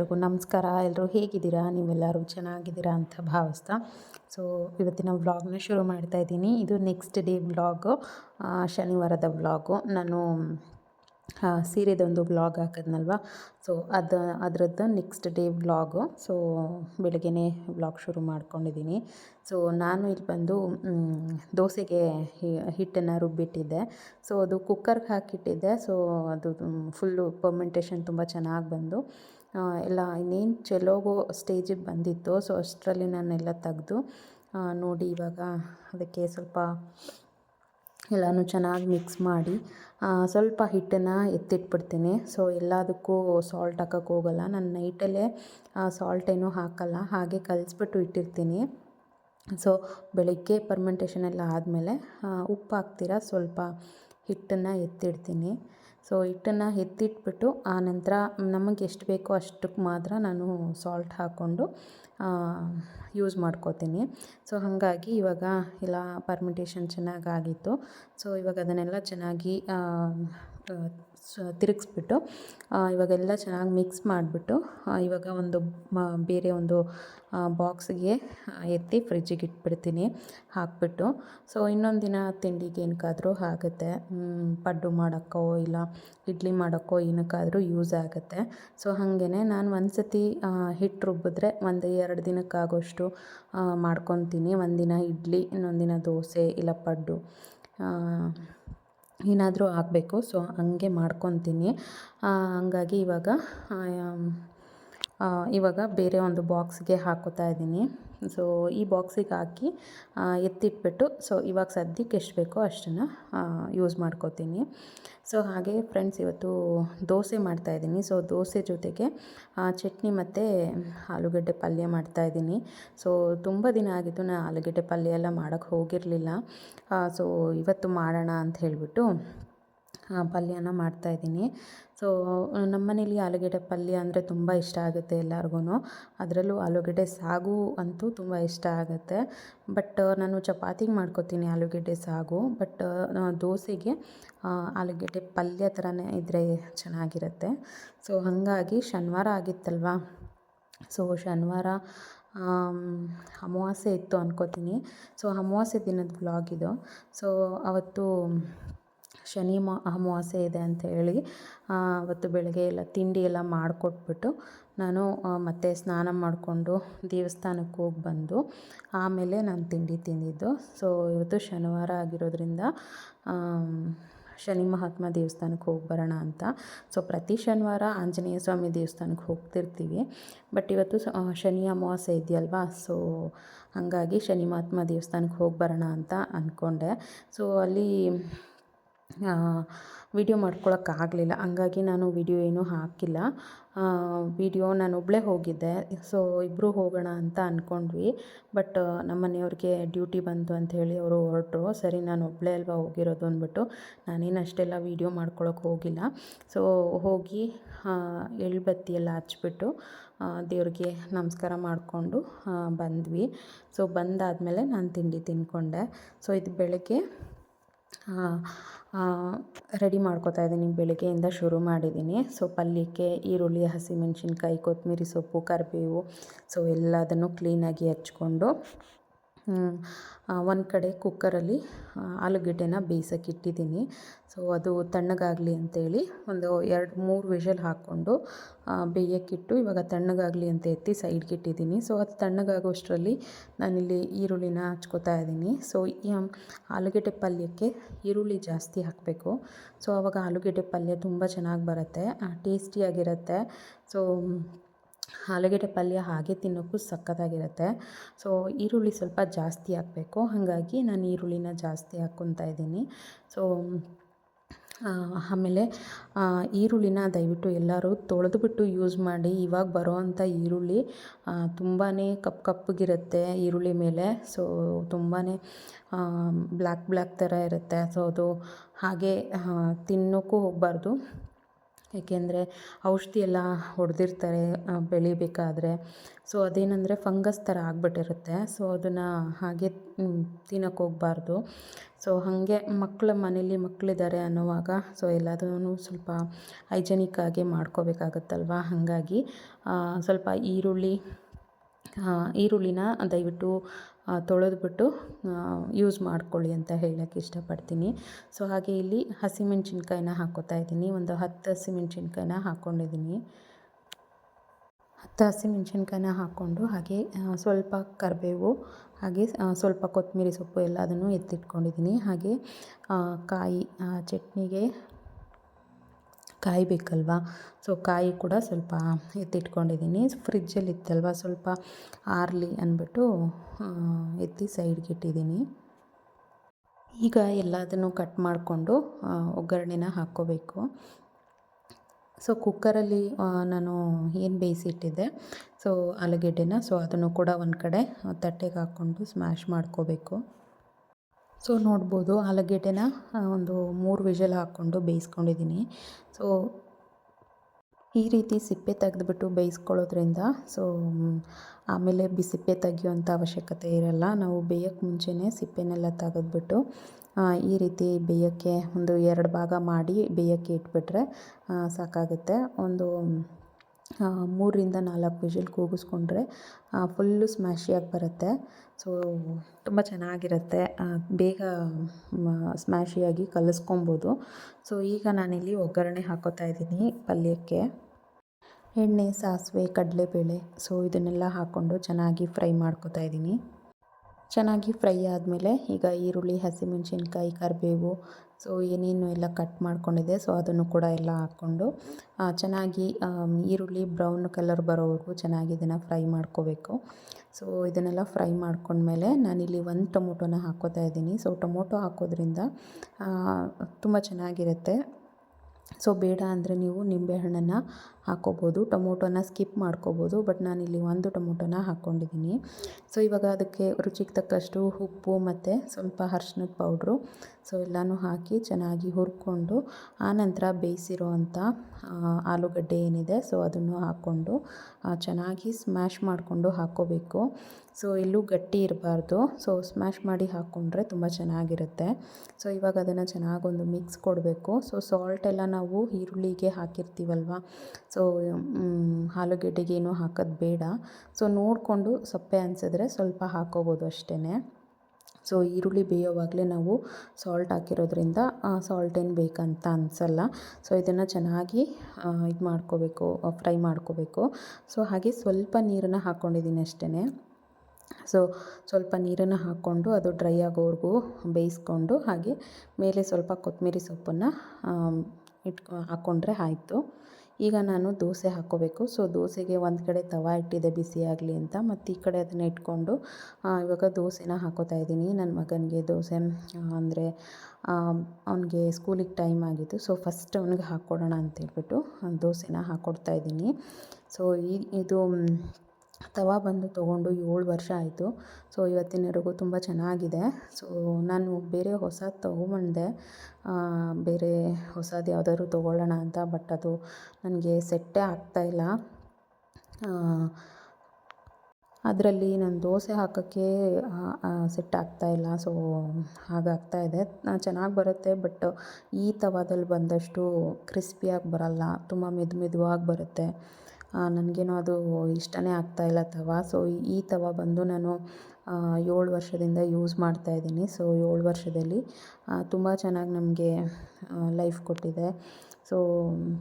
ಎಲ್ರಿಗೂ ನಮಸ್ಕಾರ. ಎಲ್ಲರೂ ಹೇಗಿದ್ದೀರಾ? ನೀವೆಲ್ಲರೂ ಚೆನ್ನಾಗಿದ್ದೀರಾ ಅಂತ ಭಾವಿಸ್ತಾ. ಸೊ ಇವತ್ತಿನ ವ್ಲಾಗ್ನ ಶುರು ಮಾಡ್ತಾ ಇದ್ದೀನಿ. ಇದು ನೆಕ್ಸ್ಟ್ ಡೇ ವ್ಲಾಗು ಶನಿವಾರದ ವ್ಲಾಗು ನಾನು ಸೀರೆದೊಂದು ವ್ಲಾಗ್ ಹಾಕಿದ್ನಲ್ವ? ಸೊ ಅದು, ಅದರದ್ದು ನೆಕ್ಸ್ಟ್ ಡೇ ವ್ಲಾಗು ಸೊ ಬೆಳಗ್ಗೆನೇ ವ್ಲಾಗ್ ಶುರು ಮಾಡ್ಕೊಂಡಿದ್ದೀನಿ. ಸೊ ನಾನು ಇಲ್ಲಿ ಬಂದು ದೋಸೆಗೆ ಹಿಟ್ಟನ್ನು ರುಬ್ಬಿಟ್ಟಿದ್ದೆ. ಸೊ ಅದು ಕುಕ್ಕರ್ಗೆ ಹಾಕಿಟ್ಟಿದ್ದೆ. ಸೊ ಅದು ಫುಲ್ಲು ಪರ್ಮೆಂಟೇಷನ್ ತುಂಬ ಚೆನ್ನಾಗಿ ಬಂದು. ಎಲ್ಲ ಇನ್ನೇನು ಚೆಲೋಗೋ ಸ್ಟೇಜಿಗೆ ಬಂದಿತ್ತು ಸೊ ಅಷ್ಟರಲ್ಲಿ ನಾನೆಲ್ಲ ತೆಗೆದು ನೋಡಿ ಇವಾಗ ಅದಕ್ಕೆ ಸ್ವಲ್ಪ ಎಲ್ಲನೂ ಚೆನ್ನಾಗಿ ಮಿಕ್ಸ್ ಮಾಡಿ ಸ್ವಲ್ಪ ಹಿಟ್ಟನ್ನು ಎತ್ತಿಟ್ಬಿಡ್ತೀನಿ. ಸೊ ಎಲ್ಲದಕ್ಕೂ ಸಾಲ್ಟ್ ಹಾಕೋಕ್ಕೆ ಹೋಗಲ್ಲ. ನಾನು ನೈಟಲ್ಲೇ ಸಾಲ್ಟ್ ಏನೂ ಹಾಕಲ್ಲ. ಹಾಗೆ ಕಲಿಸ್ಬಿಟ್ಟು ಇಟ್ಟಿರ್ತೀನಿ. ಸೊ ಬೆಳಗ್ಗೆ ಪರ್ಮೆಂಟೇಷನ್ ಎಲ್ಲ ಆದಮೇಲೆ ಉಪ್ಪು ಹಾಕ್ತೀರಾ? ಸ್ವಲ್ಪ ಹಿಟ್ಟನ್ನು ಎತ್ತಿಡ್ತೀನಿ. ಸೊ ಹಿಟ್ಟನ್ನು ಎತ್ತಿಟ್ಬಿಟ್ಟು ಆ ನಂತರ ನಮಗೆ ಎಷ್ಟು ಬೇಕೋ ಅಷ್ಟಕ್ಕೆ ಮಾತ್ರ ನಾನು ಸಾಲ್ಟ್ ಹಾಕ್ಕೊಂಡು ಯೂಸ್ ಮಾಡ್ಕೋತೀನಿ. ಸೊ ಹಾಗಾಗಿ ಇವಾಗ ಎಲ್ಲ ಪರ್ಮಿಟೇಷನ್ ಚೆನ್ನಾಗಾಗಿತ್ತು. ಸೊ ಇವಾಗ ಅದನ್ನೆಲ್ಲ ಚೆನ್ನಾಗಿ ತಿರುಗಿಸ್ಬಿಟ್ಟು ಇವಾಗೆಲ್ಲ ಚೆನ್ನಾಗಿ ಮಿಕ್ಸ್ ಮಾಡಿಬಿಟ್ಟು ಇವಾಗ ಒಂದು ಬೇರೆ ಒಂದು ಬಾಕ್ಸಿಗೆ ಎತ್ತಿ ಫ್ರಿಜ್ಜಿಗೆ ಇಟ್ಬಿಡ್ತೀನಿ, ಹಾಕ್ಬಿಟ್ಟು. ಸೊ ಇನ್ನೊಂದು ದಿನ ತಿಂಡಿಗೆ ಏನಕ್ಕಾದರೂ ಆಗುತ್ತೆ. ಪಡ್ಡು ಮಾಡೋಕ್ಕೋ ಇಲ್ಲ ಇಡ್ಲಿ ಮಾಡೋಕ್ಕೋ ಏನಕ್ಕಾದರೂ ಯೂಸ್ ಆಗುತ್ತೆ. ಸೊ ಹಾಗೇ ನಾನು ಒಂದು ಸತಿ ಹಿಟ್ಟು ರುಬ್ಬಿದ್ರೆ ಒಂದು ಎರಡು ದಿನಕ್ಕಾಗೋಷ್ಟು ಮಾಡ್ಕೊತೀನಿ. ಒಂದಿನ ಇಡ್ಲಿ, ಇನ್ನೊಂದಿನ ದೋಸೆ ಇಲ್ಲ ಪಡ್ಡು. ಏನಾದರೂ ಆಗಬೇಕು ಸೊ ಹಂಗೆ ಮಾಡ್ಕೊತೀನಿ. ಹಂಗಾಗಿ ಇವಾಗ ಇವಾಗ ಬೇರೆ ಒಂದು ಬಾಕ್ಸ್ಗೆ ಹಾಕೋತಾ ಇದ್ದೀನಿ. ಸೊ ಈ ಬಾಕ್ಸಿಗೆ ಹಾಕಿ ಎತ್ತಿಟ್ಬಿಟ್ಟು ಸೊ ಇವಾಗ ಸದ್ಯಕ್ಕೆ ಎಷ್ಟು ಬೇಕೋ ಅಷ್ಟನ್ನು ಯೂಸ್ ಮಾಡ್ಕೋತೀನಿ. ಸೊ ಹಾಗೆ ಫ್ರೆಂಡ್ಸ್ ಇವತ್ತು ದೋಸೆ ಮಾಡ್ತಾಯಿದ್ದೀನಿ ಸೊ ದೋಸೆ ಜೊತೆಗೆ ಚಟ್ನಿ ಮತ್ತು ಆಲೂಗಡ್ಡೆ ಪಲ್ಯ ಮಾಡ್ತಾಯಿದ್ದೀನಿ ಸೊ ತುಂಬ ದಿನ ಆಗಿತ್ತು ನಾನು ಆಲೂಗಡ್ಡೆ ಪಲ್ಯ ಎಲ್ಲ ಮಾಡೋಕ್ಕೆ ಹೋಗಿರಲಿಲ್ಲ. ಸೊ ಇವತ್ತು ಮಾಡೋಣ ಅಂತ ಹೇಳಿಬಿಟ್ಟು ಪಲ್ಯನ ಮಾಡ್ತಾಯಿದ್ದೀನಿ ಸೊ ನಮ್ಮ ಮನೇಲಿ ಆಲೂಗೆಡ್ಡೆ ಪಲ್ಯ ಅಂದರೆ ತುಂಬ ಇಷ್ಟ ಆಗುತ್ತೆ ಎಲ್ಲರಿಗೂ ಅದರಲ್ಲೂ ಆಲೂಗೆಡ್ಡೆ ಸಾಗು ಅಂತೂ ತುಂಬ ಇಷ್ಟ ಆಗುತ್ತೆ. ಬಟ್, ನಾನು ಚಪಾತಿಗೆ ಮಾಡ್ಕೊತೀನಿ ಆಲೂಗೆಡ್ಡೆ ಸಾಗು. ಬಟ್ ದೋಸೆಗೆ ಆಲೂಗೆಡ್ಡೆ ಪಲ್ಯ ಥರನೇ ಇದ್ದರೆ ಚೆನ್ನಾಗಿರುತ್ತೆ. ಸೊ, ಹಾಗಾಗಿ ಶನಿವಾರ ಆಗಿತ್ತಲ್ವಾ? ಸೊ, ಶನಿವಾರ ಅಮಾವಾಸ್ಯೆ ಇತ್ತು ಅನ್ಕೋತೀನಿ. ಸೊ, ಅಮಾವಾಸ್ಯೆ ದಿನದ ಬ್ಲಾಗ್ ಇದು. ಸೊ, ಅವತ್ತು ಶನಿ ಮಾ, ಅಮಾವಾಸ್ಯೆ ಇದೆ ಅಂತ ಹೇಳಿ ಅವತ್ತು ಬೆಳಗ್ಗೆ ಎಲ್ಲ ತಿಂಡಿ ಎಲ್ಲ ಮಾಡಿಕೊಟ್ಬಿಟ್ಟು ನಾನು ಮತ್ತೆ ಸ್ನಾನ ಮಾಡಿಕೊಂಡು ದೇವಸ್ಥಾನಕ್ಕೆ ಹೋಗಿ ಬಂದು ಆಮೇಲೆ ನಾನು ತಿಂಡಿ ತಿಂದಿದ್ದು. ಸೊ ಇವತ್ತು ಶನಿವಾರ ಆಗಿರೋದ್ರಿಂದ ಶನಿ ಮಹಾತ್ಮ ದೇವಸ್ಥಾನಕ್ಕೆ ಹೋಗಿ ಬರೋಣ ಅಂತ. ಸೊ ಪ್ರತಿ ಶನಿವಾರ ಆಂಜನೇಯ ಸ್ವಾಮಿ ದೇವಸ್ಥಾನಕ್ಕೆ ಹೋಗ್ತಿರ್ತೀವಿ. ಬಟ್ ಇವತ್ತು ಶನಿ ಅಮಾವಾಸ್ಯೆ ಇದೆಯಲ್ವಾ? ಸೊ ಹಾಗಾಗಿ ಶನಿ ಮಹಾತ್ಮ ದೇವಸ್ಥಾನಕ್ಕೆ ಹೋಗಿ ಬರೋಣ ಅಂತ ಅಂದ್ಕೊಂಡೆ ಸೊ ಅಲ್ಲಿ ವಿಡಿಯೋ ಮಾಡ್ಕೊಳಕ್ಕಾಗಲಿಲ್ಲ. ಹಂಗಾಗಿ ನಾನು ವಿಡಿಯೋ ಏನೂ ಹಾಕಿಲ್ಲ. ವಿಡಿಯೋ ನಾನು ಒಬ್ಬಳೇ ಹೋಗಿದ್ದೆ. ಸೊ ಇಬ್ಬರು ಹೋಗೋಣ ಅಂತ ಅಂದ್ಕೊಂಡ್ವಿ ಬಟ್ ನಮ್ಮ ಮನೆಯವ್ರಿಗೆ ಡ್ಯೂಟಿ ಬಂತು ಅಂತ ಹೇಳಿ ಅವರು ಹೊರಟ್ರು. ಸರಿ, ನಾನು ಒಬ್ಬಳೇ ಅಲ್ವಾ ಹೋಗಿರೋದು ಅಂದ್ಬಿಟ್ಟು ನಾನೇನು ಅಷ್ಟೆಲ್ಲ ವೀಡಿಯೋ ಮಾಡ್ಕೊಳಕ್ಕೆ ಹೋಗಿಲ್ಲ. ಸೊ ಹೋಗಿ ಎಳ್ಬತ್ತಿ ಎಲ್ಲ ಹಚ್ಬಿಟ್ಟು ದೇವ್ರಿಗೆ ನಮಸ್ಕಾರ ಮಾಡಿಕೊಂಡು ಬಂದ್ವಿ. ಸೊ ಬಂದಾದಮೇಲೆ ನಾನು ತಿಂಡಿ ತಿಂದ್ಕೊಂಡೆ ಸೊ ಇದು ಬೆಳಗ್ಗೆ ರೆಡಿ ಮಾಡ್ಕೊತಾ ಇದ್ದೀನಿ ಬೆಳಗ್ಗೆಯಿಂದ ಶುರು ಮಾಡಿದ್ದೀನಿ. ಸೊ ಪಲ್ಯಕ್ಕೆ ಈರುಳ್ಳಿ, ಹಸಿಮೆಣ್ಸಿನ್ಕಾಯಿ, ಕೊತ್ತಂಬರಿ ಸೊಪ್ಪು, ಕರಿಬೇವು ಸೊ ಎಲ್ಲದನ್ನು ಕ್ಲೀನಾಗಿ ಹಚ್ಕೊಂಡು ಒಂದು ಕಡೆ ಕುಕ್ಕರಲ್ಲಿ ಆಲೂಗಡ್ಡೆನ ಬೇಯಿಸೋಕೆ ಇಟ್ಟಿದ್ದೀನಿ ಸೊ ಅದು ತಣ್ಣಗಾಗಲಿ ಅಂತೇಳಿ ಒಂದು ಎರಡು, ಮೂರು ವಿಷಲ್ ಹಾಕ್ಕೊಂಡು ಬೇಯೋಕ್ಕಿಟ್ಟು ಇವಾಗ ತಣ್ಣಗಾಗಲಿ ಅಂತ ಎತ್ತಿ ಸೈಡ್ಗೆ ಇಟ್ಟಿದ್ದೀನಿ ಸೊ ಅದು ತಣ್ಣಗಾಗೋಷ್ಟರಲ್ಲಿ ನಾನಿಲ್ಲಿ ಈರುಳ್ಳಿನ ಹಚ್ಕೋತಾ ಇದ್ದೀನಿ. ಸೊ ಆಲೂಗೆಡ್ಡೆ ಪಲ್ಯಕ್ಕೆ ಈರುಳ್ಳಿ ಜಾಸ್ತಿ ಹಾಕಬೇಕು. ಸೊ ಆವಾಗ ಆಲೂಗೆಡ್ಡೆ ಪಲ್ಯ ತುಂಬ ಚೆನ್ನಾಗಿ ಬರುತ್ತೆ ಟೇಸ್ಟಿಯಾಗಿರುತ್ತೆ. ಸೊ ಆಲೂಗೆಡ್ಡೆ ಪಲ್ಯ ಹಾಗೆ ತಿನ್ನೋಕ್ಕೂ ಸಖತ್ತಾಗಿರುತ್ತೆ ಸೊ ಈರುಳ್ಳಿ ಸ್ವಲ್ಪ ಜಾಸ್ತಿ ಹಾಕಬೇಕು. ಹಾಗಾಗಿ ನಾನು ಈರುಳ್ಳಿನ ಜಾಸ್ತಿ ಹಾಕ್ಕೊತಾ ಇದ್ದೀನಿ. ಸೊ ಆಮೇಲೆ ಈರುಳ್ಳಿನ ದಯವಿಟ್ಟು ಎಲ್ಲರೂ ತೊಳೆದುಬಿಟ್ಟು ಯೂಸ್ ಮಾಡಿ. ಇವಾಗ ಬರೋವಂಥ ಈರುಳ್ಳಿ ತುಂಬಾ ಕಪ್ ಕಪ್ಪಗಿರುತ್ತೆ ಈರುಳ್ಳಿ ಮೇಲೆ. ಸೊ ತುಂಬಾ ಬ್ಲ್ಯಾಕ್ ಬ್ಲ್ಯಾಕ್ ಥರ ಇರುತ್ತೆ. ಸೊ ಅದು ಹಾಗೆ ತಿನ್ನೋಕ್ಕೂ ಹೋಗಬಾರ್ದು. ಏಕೆಂದರೆ ಔಷಧಿ ಎಲ್ಲ ಹೊಡೆದಿರ್ತಾರೆ ಬೆಳಿಬೇಕಾದ್ರೆ. ಸೊ ಅದೇನಂದರೆ ಫಂಗಸ್ ಥರ ಆಗಿಬಿಟ್ಟಿರುತ್ತೆ. ಸೊ ಅದನ್ನು ಹಾಗೆ ತಿನ್ನೋಕೆ ಹೋಗ್ಬಾರ್ದು. ಸೊ ಹಾಗೆ ಮಕ್ಕಳ ಮನೇಲಿ ಮಕ್ಕಳಿದ್ದಾರೆ ಅನ್ನುವಾಗ ಸೊ ಎಲ್ಲದನ್ನೂ ಸ್ವಲ್ಪ ಹೈಜೆನಿಕ್ ಆಗಿ ಮಾಡ್ಕೋಬೇಕಾಗತ್ತಲ್ವ? ಹಾಗಾಗಿ ಸ್ವಲ್ಪ ಈರುಳ್ಳಿ ಈರುಳ್ಳಿನ ದಯವಿಟ್ಟು ತೊಳೆದ್ಬಿಟ್ಟು ಯೂಸ್ ಮಾಡ್ಕೊಳ್ಳಿ ಅಂತ ಹೇಳೋಕ್ಕೆ ಇಷ್ಟಪಡ್ತೀನಿ. ಸೊ ಹಾಗೆ ಇಲ್ಲಿ ಹಸಿಮೆಣ್ಸಿನ್ಕಾಯಿನ ಹಾಕ್ಕೋತಾ ಇದ್ದೀನಿ. ಒಂದು ಹತ್ತು ಹಸಿಮೆಣ್ಸಿನ್ಕಾಯಿನ ಹಾಕ್ಕೊಂಡಿದ್ದೀನಿ ಹತ್ತು ಹಸಿಮೆಣ್ಸಿನ್ಕಾಯಿನ ಹಾಕ್ಕೊಂಡು, ಹಾಗೆ ಸ್ವಲ್ಪ ಕರಿಬೇವು, ಹಾಗೆ ಸ್ವಲ್ಪ ಕೊತ್ತಂಬರಿ ಸೊಪ್ಪು ಎಲ್ಲದನ್ನು ಎತ್ತಿಟ್ಕೊಂಡಿದ್ದೀನಿ. ಹಾಗೆ ಕಾಯಿ ಚಟ್ನಿಗೆ ಕಾಯಿ ಬೇಕಲ್ವಾ ಸೊ ಕಾಯಿ ಕೂಡ ಸ್ವಲ್ಪ ಎತ್ತಿಟ್ಕೊಂಡಿದ್ದೀನಿ. ಫ್ರಿಜ್ಜಲ್ಲಿ ಇತ್ತಲ್ವ? ಸ್ವಲ್ಪ ಆರಲಿ ಅಂದ್ಬಿಟ್ಟು ಎತ್ತಿ ಸೈಡ್ಗೆ ಇಟ್ಟಿದ್ದೀನಿ. ಈಗ ಎಲ್ಲದನ್ನು ಕಟ್ ಮಾಡಿಕೊಂಡು ಒಗ್ಗರಣೆನ ಹಾಕ್ಕೋಬೇಕು. ಸೊ ಕುಕ್ಕರಲ್ಲಿ ನಾನು ಏನು ಬೇಯಿಸಿಟ್ಟಿದ್ದೆ ಸೊ ಆಲೂಗೆಡ್ಡೆನ. ಸೊ ಅದನ್ನು ಕೂಡ ಒಂದು ಕಡೆ ತಟ್ಟೆಗೆ ಹಾಕ್ಕೊಂಡು ಸ್ಮ್ಯಾಶ್ ಮಾಡ್ಕೋಬೇಕು. ಸೊ ನೋಡ್ಬೋದು ಆಲೂಗೆಡ್ಡೆನ ಒಂದು ಮೂರು ವಿಷಲ್ ಹಾಕ್ಕೊಂಡು ಬೇಯಿಸ್ಕೊಂಡಿದ್ದೀನಿ. ಸೊ ಈ ರೀತಿ ಸಿಪ್ಪೆ ತೆಗೆದುಬಿಟ್ಟು ಬೇಯಿಸ್ಕೊಳ್ಳೋದ್ರಿಂದ, ಸೊ ಆಮೇಲೆ ಬಿಸಿಪ್ಪೆ ತೆಗಿಯುವಂಥ ಅವಶ್ಯಕತೆ ಇರಲ್ಲ. ನಾವು ಬೇಯೋಕ್ಕೆ ಮುಂಚೆನೇ ಸಿಪ್ಪೆನೆಲ್ಲ ತೆಗೆದ್ಬಿಟ್ಟು ಈ ರೀತಿ ಬೇಯೋಕ್ಕೆ ಒಂದು ಎರಡು ಭಾಗ ಮಾಡಿ ಬೇಯೋಕ್ಕೆ ಇಟ್ಬಿಟ್ರೆ ಸಾಕಾಗುತ್ತೆ. ಒಂದು ಮೂರರಿಂದ ನಾಲ್ಕು ವಿಷಲ್ ಕೂಗಿಸ್ಕೊಂಡ್ರೆ ಫುಲ್ಲು ಸ್ಮ್ಯಾಶಿಯಾಗಿ ಬರುತ್ತೆ. ಸೊ ತುಂಬ ಚೆನ್ನಾಗಿರುತ್ತೆ. ಬೇಗ ಸ್ಮ್ಯಾಶಿಯಾಗಿ ಕಲಿಸ್ಕೊಬೋದು. ಸೊ ಈಗ ನಾನಿಲ್ಲಿ ಒಗ್ಗರಣೆ ಹಾಕೋತಾ ಇದ್ದೀನಿ ಪಲ್ಯಕ್ಕೆ. ಎಣ್ಣೆ, ಸಾಸಿವೆ, ಕಡಲೆಬೇಳೆ ಸೊ ಇದನ್ನೆಲ್ಲ ಹಾಕ್ಕೊಂಡು ಚೆನ್ನಾಗಿ ಫ್ರೈ ಮಾಡ್ಕೊತಾ ಇದ್ದೀನಿ. ಚೆನ್ನಾಗಿ ಫ್ರೈ ಆದಮೇಲೆ ಈಗ ಈರುಳ್ಳಿ, ಹಸಿಮೆಣಸಿನ್ಕಾಯಿ, ಕರಿಬೇವು, ಸೊ ಏನೇನು ಎಲ್ಲ ಕಟ್ ಮಾಡ್ಕೊಂಡಿದೆ ಸೊ ಅದನ್ನು ಕೂಡ ಎಲ್ಲ ಹಾಕ್ಕೊಂಡು ಚೆನ್ನಾಗಿ ಈರುಳ್ಳಿ ಬ್ರೌನ್ ಕಲರ್ ಬರೋವರೆಗೂ ಚೆನ್ನಾಗಿ ಇದನ್ನು ಫ್ರೈ ಮಾಡ್ಕೋಬೇಕು. ಸೊ ಇದನ್ನೆಲ್ಲ ಫ್ರೈ ಮಾಡ್ಕೊಂಡ್ಮೇಲೆ ನಾನಿಲ್ಲಿ ಒಂದು ಟೊಮೊಟೊನ ಹಾಕೋತಾ ಇದ್ದೀನಿ. ಸೊ ಟೊಮೊಟೊ ಹಾಕೋದ್ರಿಂದ ತುಂಬ ಚೆನ್ನಾಗಿರುತ್ತೆ. ಸೊ ಬೇಡ ಅಂದರೆ ನೀವು ನಿಂಬೆಹಣ್ಣನ್ನು ಹಾಕ್ಕೋಬೋದು ಟೊಮೊಟೊನ ಸ್ಕಿಪ್ ಮಾಡ್ಕೋಬೋದು. ಬಟ್ ನಾನಿಲ್ಲಿ ಒಂದು ಟೊಮೊಟೊನ ಹಾಕ್ಕೊಂಡಿದ್ದೀನಿ. ಸೊ ಇವಾಗ ಅದಕ್ಕೆ ರುಚಿಗೆ ತಕ್ಕಷ್ಟು ಉಪ್ಪು ಮತ್ತು ಸ್ವಲ್ಪ ಅರ್ಶಿನದ ಪೌಡ್ರು. ಸೊ ಎಲ್ಲನೂ ಹಾಕಿ ಚೆನ್ನಾಗಿ ಹುರ್ಕೊಂಡು ಆನಂತರ ಬೇಯಿಸಿರೋ ಅಂಥ ಆಲೂಗಡ್ಡೆ ಏನಿದೆ, ಸೊ ಅದನ್ನು ಹಾಕ್ಕೊಂಡು ಚೆನ್ನಾಗಿ ಸ್ಮ್ಯಾಶ್ ಮಾಡಿಕೊಂಡು ಹಾಕ್ಕೋಬೇಕು ಸೊ ಎಲ್ಲೂ ಗಟ್ಟಿ ಇರಬಾರ್ದು. ಸೊ ಸ್ಮ್ಯಾಶ್ ಮಾಡಿ ಹಾಕ್ಕೊಂಡ್ರೆ ತುಂಬ ಚೆನ್ನಾಗಿರುತ್ತೆ. ಸೊ ಇವಾಗ ಅದನ್ನು ಚೆನ್ನಾಗೊಂದು ಮಿಕ್ಸ್ ಕೊಡಬೇಕು. ಸೊ ಸಾಲ್ಟ್ ಎಲ್ಲ ನಾವು ಈರುಳ್ಳಿಗೆ ಹಾಕಿರ್ತೀವಲ್ವ? ಸೊ ಆಲೂಗೆಡ್ಡೆಗೆ ಏನೂ ಹಾಕೋದು ಬೇಡ. ಸೊ ನೋಡಿಕೊಂಡು ಸೊಪ್ಪೆ ಅನಿಸಿದ್ರೆ ಸ್ವಲ್ಪ ಹಾಕೋಬೋದು ಅಷ್ಟೇ ಸೊ ಈರುಳ್ಳಿ ಬೇಯೋವಾಗಲೇ ನಾವು ಸಾಲ್ಟ್ ಹಾಕಿರೋದ್ರಿಂದ ಸಾಲ್ಟ್ ಏನು ಬೇಕಂತ ಅನಿಸಲ್ಲ. ಸೊ ಇದನ್ನು ಚೆನ್ನಾಗಿ ಇದು ಮಾಡ್ಕೋಬೇಕು ಫ್ರೈ ಮಾಡ್ಕೋಬೇಕು. ಸೊ ಹಾಗೆ ಸ್ವಲ್ಪ ನೀರನ್ನು ಹಾಕ್ಕೊಂಡಿದ್ದೀನಿ ಅಷ್ಟೇ ಸೊ ಸ್ವಲ್ಪ ನೀರನ್ನು ಹಾಕ್ಕೊಂಡು ಅದು ಡ್ರೈ ಆಗೋವರೆಗೂ ಬೇಯಿಸ್ಕೊಂಡು ಹಾಗೆ ಮೇಲೆ ಸ್ವಲ್ಪ ಕೊತ್ತಂಬರಿ ಸೊಪ್ಪನ್ನು ಇಟ್ಕೊ ಹಾಕ್ಕೊಂಡ್ರೆ ಆಯಿತು. ಈಗ ನಾನು ದೋಸೆ ಹಾಕ್ಕೋಬೇಕು. ಸೊ ದೋಸೆಗೆ ಒಂದು ಕಡೆ ತವ ಇಟ್ಟಿದೆ ಬಿಸಿ ಆಗಲಿ ಅಂತ. ಮತ್ತು ಈ ಕಡೆ ಅದನ್ನು ಇಟ್ಕೊಂಡು ಇವಾಗ ದೋಸೆನ ಹಾಕೋತಾ ಇದ್ದೀನಿ. ನನ್ನ ಮಗನಿಗೆ ದೋಸೆ ಅಂದರೆ ಅವನಿಗೆ ಸ್ಕೂಲಿಗೆ ಟೈಮ್ ಆಗಿತ್ತು. ಸೊ ಫಸ್ಟ್ ಅವನಿಗೆ ಹಾಕ್ಕೊಡೋಣ ಅಂತೇಳ್ಬಿಟ್ಟು ದೋಸೆನ ಹಾಕ್ಕೊಡ್ತಾ ಇದ್ದೀನಿ. ಸೊ ಈ, ಇದು ತವ ಬಂದು ತೊಗೊಂಡು ಏಳು ವರ್ಷ ಆಯಿತು. ಸೊ, ಇವತ್ತಿನವರೆಗೂ ತುಂಬ ಚೆನ್ನಾಗಿದೆ. ಸೊ, ನಾನು ಬೇರೆ ಹೊಸದು ತೊಗೊಂಬಂದೆ ಬೇರೆ ಹೊಸದು ಯಾವುದಾದ್ರು ತೊಗೊಳ್ಳೋಣ ಅಂತ, ಬಟ್ ಅದು ನನಗೆ ಸೆಟ್ಟೇ ಆಗ್ತಾಯಿಲ್ಲ ಅದರಲ್ಲಿ ನಾನು ದೋಸೆ ಹಾಕೋಕ್ಕೆ ಸೆಟ್ ಆಗ್ತಾಯಿಲ್ಲ ಸೊ ಹಾಗಾಗ್ತಾಯಿದೆ ಚೆನ್ನಾಗಿ ಬರುತ್ತೆ, ಬಟ್ ಈ ತವಾದಲ್ಲಿ ಬಂದಷ್ಟು ಕ್ರಿಸ್ಪಿಯಾಗಿ ಬರಲ್ಲ. ತುಂಬ ಮೆದು ಮೆದುವಾಗಿ ಬರುತ್ತೆ. ನನಗೇನೋ ಅದು ಇಷ್ಟನೇ ಇಲ್ಲ ತವ. ಸೊ ಈ ತವ ಬಂದು ನಾನು ಏಳು ವರ್ಷದಿಂದ ಯೂಸ್ ಮಾಡ್ತಾ ಇದ್ದೀನಿ. ಸೊ ಏಳು ವರ್ಷದಲ್ಲಿ ತುಂಬ ಚೆನ್ನಾಗಿ ನಮಗೆ ಲೈಫ್ ಕೊಟ್ಟಿದೆ. ಸೊ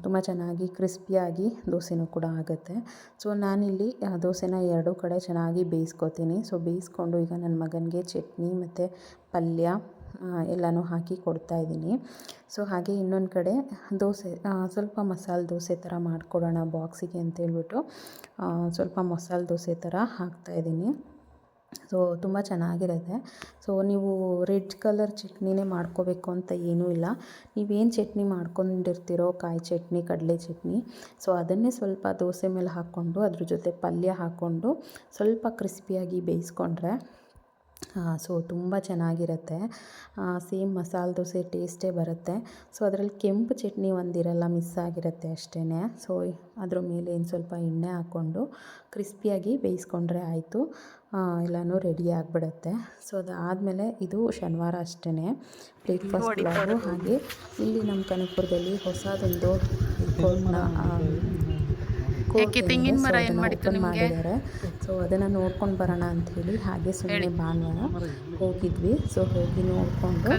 ತುಂಬ ಚೆನ್ನಾಗಿ ಕ್ರಿಸ್ಪಿಯಾಗಿ ದೋಸೆನೂ ಕೂಡ ಆಗುತ್ತೆ. ಸೊ ನಾನಿಲ್ಲಿ ದೋಸೆನ ಎರಡೂ ಕಡೆ ಚೆನ್ನಾಗಿ ಬೇಯಿಸ್ಕೊತೀನಿ. ಸೊ ಬೇಯಿಸ್ಕೊಂಡು ಈಗ ನನ್ನ ಮಗನಿಗೆ ಚಟ್ನಿ ಮತ್ತು ಪಲ್ಯ ಎಲ್ಲನೂ ಹಾಕಿ ಕೊಡ್ತಾ ಇದ್ದೀನಿ. ಸೊ ಹಾಗೆ ಇನ್ನೊಂದು ಕಡೆ ದೋಸೆ ಸ್ವಲ್ಪ ಮಸಾಲೆ ದೋಸೆ ಥರ ಮಾಡಿಕೊಡೋಣ ಬಾಕ್ಸಿಗೆ ಅಂತೇಳ್ಬಿಟ್ಟು ಸ್ವಲ್ಪ ಮಸಾಲೆ ದೋಸೆ ಥರ ಹಾಕ್ತಾಯಿದ್ದೀನಿ ಸೊ ತುಂಬ ಚೆನ್ನಾಗಿರುತ್ತೆ. ಸೊ ನೀವು ರೆಡ್ ಕಲರ್ ಚಟ್ನಿನೇ ಮಾಡ್ಕೋಬೇಕು ಅಂತ ಏನೂ ಇಲ್ಲ. ನೀವೇನು ಚಟ್ನಿ ಮಾಡ್ಕೊಂಡಿರ್ತೀರೋ ಕಾಯಿ ಚಟ್ನಿ, ಕಡಲೆ ಚಟ್ನಿ, ಸೊ ಅದನ್ನೇ ಸ್ವಲ್ಪ ದೋಸೆ ಮೇಲೆ ಹಾಕ್ಕೊಂಡು ಅದ್ರ ಜೊತೆ ಪಲ್ಯ ಹಾಕ್ಕೊಂಡು ಸ್ವಲ್ಪ ಕ್ರಿಸ್ಪಿಯಾಗಿ ಬೇಯಿಸ್ಕೊಂಡ್ರೆ ಸೊ ತುಂಬ ಚೆನ್ನಾಗಿರುತ್ತೆ. ಸೇಮ್ ಮಸಾಲೆ ದೋಸೆ ಟೇಸ್ಟೇ ಬರುತ್ತೆ. ಸೊ ಅದರಲ್ಲಿ ಕೆಂಪು ಚಟ್ನಿ ಒಂದಿರಲ್ಲ ಮಿಸ್ ಆಗಿರುತ್ತೆ ಅಷ್ಟೇ ಸೊ ಅದ್ರ ಮೇಲೆ ಇನ್ನು ಸ್ವಲ್ಪ ಎಣ್ಣೆ ಹಾಕ್ಕೊಂಡು ಕ್ರಿಸ್ಪಿಯಾಗಿ ಬೇಯಿಸ್ಕೊಂಡ್ರೆ ಆಯಿತು. ಎಲ್ಲನೂ ರೆಡಿ ಆಗಿಬಿಡುತ್ತೆ. ಸೊ ಅದಾದಮೇಲೆ ಇದು ಶನಿವಾರ ಅಷ್ಟೇ ಬ್ರೇಕ್ಫಾಸ್ಟ್ ಬ್ಲಾಗು ಹಾಗೆ. ಇಲ್ಲಿ ನಮ್ಮ ಕನಕಪುರದಲ್ಲಿ ಹೊಸದೊಂದು ಕೋರ್ಟ್ನ ಓಪನ್ ಮಾಡಿದ್ದಾರೆ. ಸೊ ಅದನ್ನು ನೋಡ್ಕೊಂಡು ಬರೋಣ ಅಂತ ಹೇಳಿ ಹಾಗೆ ಸುಮ್ಮನೆ ಭಾನುವಾರ ಹೋಗಿದ್ವಿ. ಸೊ ಹೋಗಿ ನೋಡಿಕೊಂಡು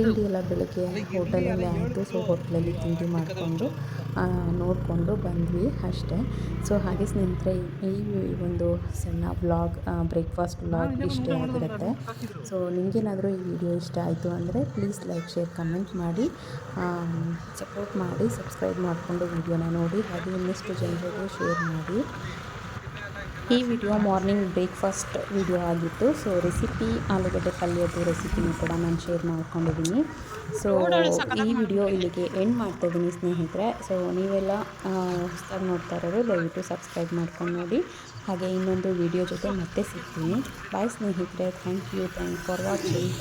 ತಿಂಡಿ ಎಲ್ಲ ಬೆಳಗ್ಗೆ ಹೋಟೆಲಲ್ಲಿ ಆಯಿತು. ಸೊ ಹೋಟ್ಲಲ್ಲಿ ತಿಂಡಿ ಮಾಡಿಕೊಂಡು ನೋಡಿಕೊಂಡು ಬಂದ್ವಿ ಅಷ್ಟೇ. ಸೊ ಹಾಗೆ ಸ್ನೇಹಿತರೆ ಈ ಒಂದು ಸಣ್ಣ ವ್ಲಾಗ್ ಬ್ರೇಕ್ಫಾಸ್ಟ್ ವ್ಲಾಗ್ ಇಷ್ಟೇ ಆಗಿರುತ್ತೆ. ಸೊ ನಿಮಗೇನಾದರೂ ಈ ವಿಡಿಯೋ ಇಷ್ಟ ಆಯಿತು ಅಂದರೆ ಪ್ಲೀಸ್ ಲೈಕ್ ಶೇರ್ ಕಮೆಂಟ್ ಮಾಡಿ. ಸಪೋರ್ಟ್ ಮಾಡಿ ಸಬ್ಸ್ಕ್ರೈಬ್ ಮಾಡಿಕೊಂಡು ವಿಡಿಯೋನ ನೋಡಿ. ಹಾಗೆ ಇನ್ನಷ್ಟು ಜನರಿಗೂ ಶೇರ್ ಮಾಡಿ. ಈ ವಿಡಿಯೋ ಮಾರ್ನಿಂಗ್ ಬ್ರೇಕ್ಫಾಸ್ಟ್ ವಿಡಿಯೋ ಆಗಿತ್ತು. ಸೊ ರೆಸಿಪಿ ಆಲೂಗಡ್ಡೆ ಪಲ್ಯದ್ದು ರೆಸಿಪಿನೂ ಕೂಡ ನಾನು ಶೇರ್ ಮಾಡ್ಕೊಂಡಿದ್ದೀನಿ ಸೊ ಈ ವಿಡಿಯೋ ಇಲ್ಲಿಗೆ ಎಂಡ್ ಮಾಡ್ತಾ ಇದ್ದೀನಿ ಸ್ನೇಹಿತರೆ. ಸೊ ನೀವೆಲ್ಲ ಹೊಸ್ದಾಗಿ ನೋಡ್ತಾ ಇರೋರು ದಯವಿಟ್ಟು ಸಬ್ಸ್ಕ್ರೈಬ್ ಮಾಡ್ಕೊಂಡು ನೋಡಿ. ಹಾಗೆ ಇನ್ನೊಂದು ವಿಡಿಯೋ ಜೊತೆ ಮತ್ತೆ ಸಿಗ್ತೀನಿ. ಬಾಯ್ ಸ್ನೇಹಿತರೆ. Thank you thank for watching